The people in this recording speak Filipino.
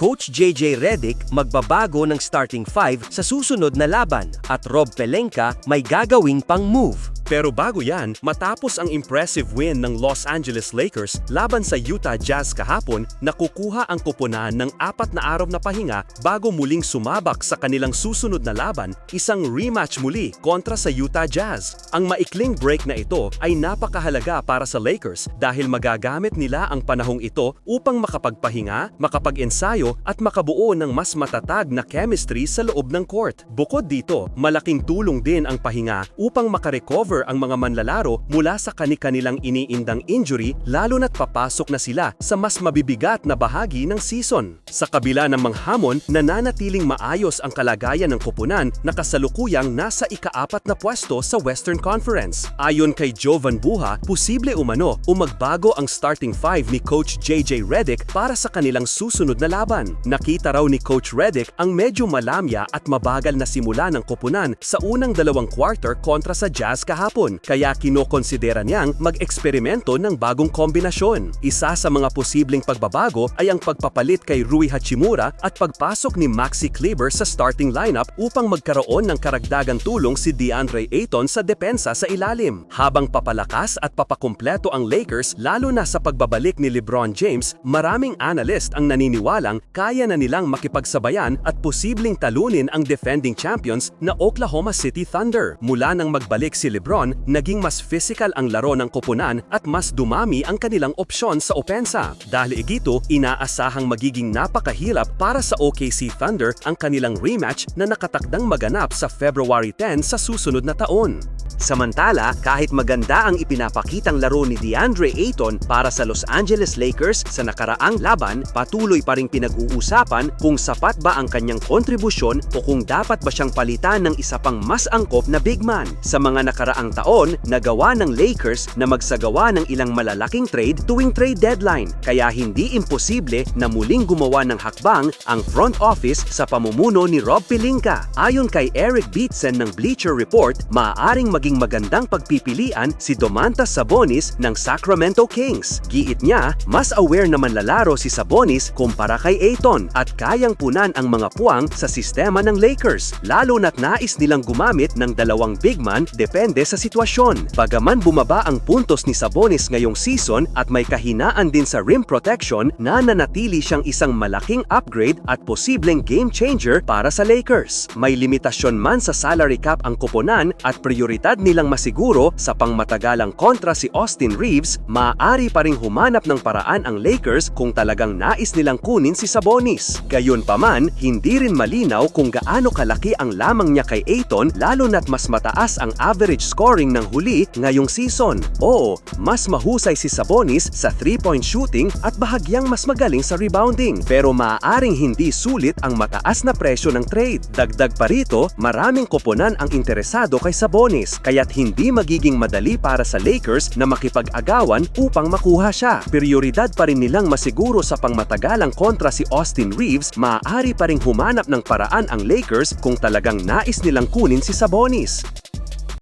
Coach JJ Redick magbabago ng starting five sa susunod na laban at Rob Pelenka may gagawing pang move. Pero bago yan, matapos ang impressive win ng Los Angeles Lakers laban sa Utah Jazz kahapon, nakukuha ang koponan ng apat na araw na pahinga bago muling sumabak sa kanilang susunod na laban, isang rematch muli kontra sa Utah Jazz. Ang maikling break na ito ay napakahalaga para sa Lakers dahil magagamit nila ang panahong ito upang makapagpahinga, makapag-ensayo at makabuo ng mas matatag na chemistry sa loob ng court. Bukod dito, malaking tulong din ang pahinga upang makarecover ang mga manlalaro mula sa kani-kanilang iniindang injury lalo na't papasok na sila sa mas mabibigat na bahagi ng season. Sa kabila ng manghamon, nananatiling maayos ang kalagayan ng koponan na kasalukuyang nasa ikaapat na pwesto sa Western Conference. Ayon kay Jovan Buha, posible umano o magbago ang starting five ni Coach JJ Redick para sa kanilang susunod na laban. Nakita raw ni Coach Redick ang medyo malamya at mabagal na simula ng koponan sa unang dalawang quarter kontra sa Jazz kahapon, kaya kinokonsidera niyang mag-eksperimento ng bagong kombinasyon. Isa sa mga posibleng pagbabago ay ang pagpapalit kay Rui Hachimura at pagpasok ni Maxi Kleber sa starting lineup upang magkaroon ng karagdagang tulong si DeAndre Ayton sa depensa sa ilalim. Habang papalakas at papakumpleto ang Lakers lalo na sa pagbabalik ni LeBron James, maraming analyst ang naniniwalang kaya na nilang makipagsabayan at posibleng talunin ang defending champions na Oklahoma City Thunder. Mula nang magbalik si LeBron, naging mas physical ang laro ng koponan at mas dumami ang kanilang opsyon sa opensa. Dahil igito, inaasahang magiging napakahirap para sa OKC Thunder ang kanilang rematch na nakatakdang maganap sa February 10 sa susunod na taon. Samantala, kahit maganda ang ipinapakitang laro ni DeAndre Ayton para sa Los Angeles Lakers sa nakaraang laban, patuloy pa ring pinag-uusapan kung sapat ba ang kanyang kontribusyon o kung dapat ba siyang palitan ng isa pang mas angkop na big man. Sa mga nakaraang taon, nagawa ng Lakers na magsagawa ng ilang malalaking trade tuwing trade deadline, kaya hindi imposible na muling gumawa ng hakbang ang front office sa pamumuno ni Rob Pelinka. Ayon kay Eric Beatson ng Bleacher Report, maaaring maging magandang pagpipilian si Domantas Sabonis ng Sacramento Kings. Giit niya, mas aware na manlalaro si Sabonis kumpara kay Ayton at kayang punan ang mga puwang sa sistema ng Lakers, lalo na't nais nilang gumamit ng dalawang big man depende sa sitwasyon. Bagaman bumaba ang puntos ni Sabonis ngayong season at may kahinaan din sa rim protection, nananatili siyang isang malaking upgrade at posibleng game changer para sa Lakers. May limitasyon man sa salary cap ang koponan at prioridad nilang masiguro sa pangmatagalang kontra si Austin Reeves, maaari pa ring humanap ng paraan ang Lakers kung talagang nais nilang kunin si Sabonis. Gayunpaman, hindi rin malinaw kung gaano kalaki ang lamang niya kay Ayton lalo na't mas mataas ang average scoring ng huli ngayong season. Oo, mas mahusay si Sabonis sa 3-point shooting at bahagyang mas magaling sa rebounding. Pero maaaring hindi sulit ang mataas na presyo ng trade. Dagdag pa rito, maraming koponan ang interesado kay Sabonis kaya't hindi magiging madali para sa Lakers na makipag-agawan upang makuha siya. Prioridad pa rin nilang masiguro sa pangmatagalang kontra si Austin Reeves, maaari pa ring humanap ng paraan ang Lakers kung talagang nais nilang kunin si Sabonis.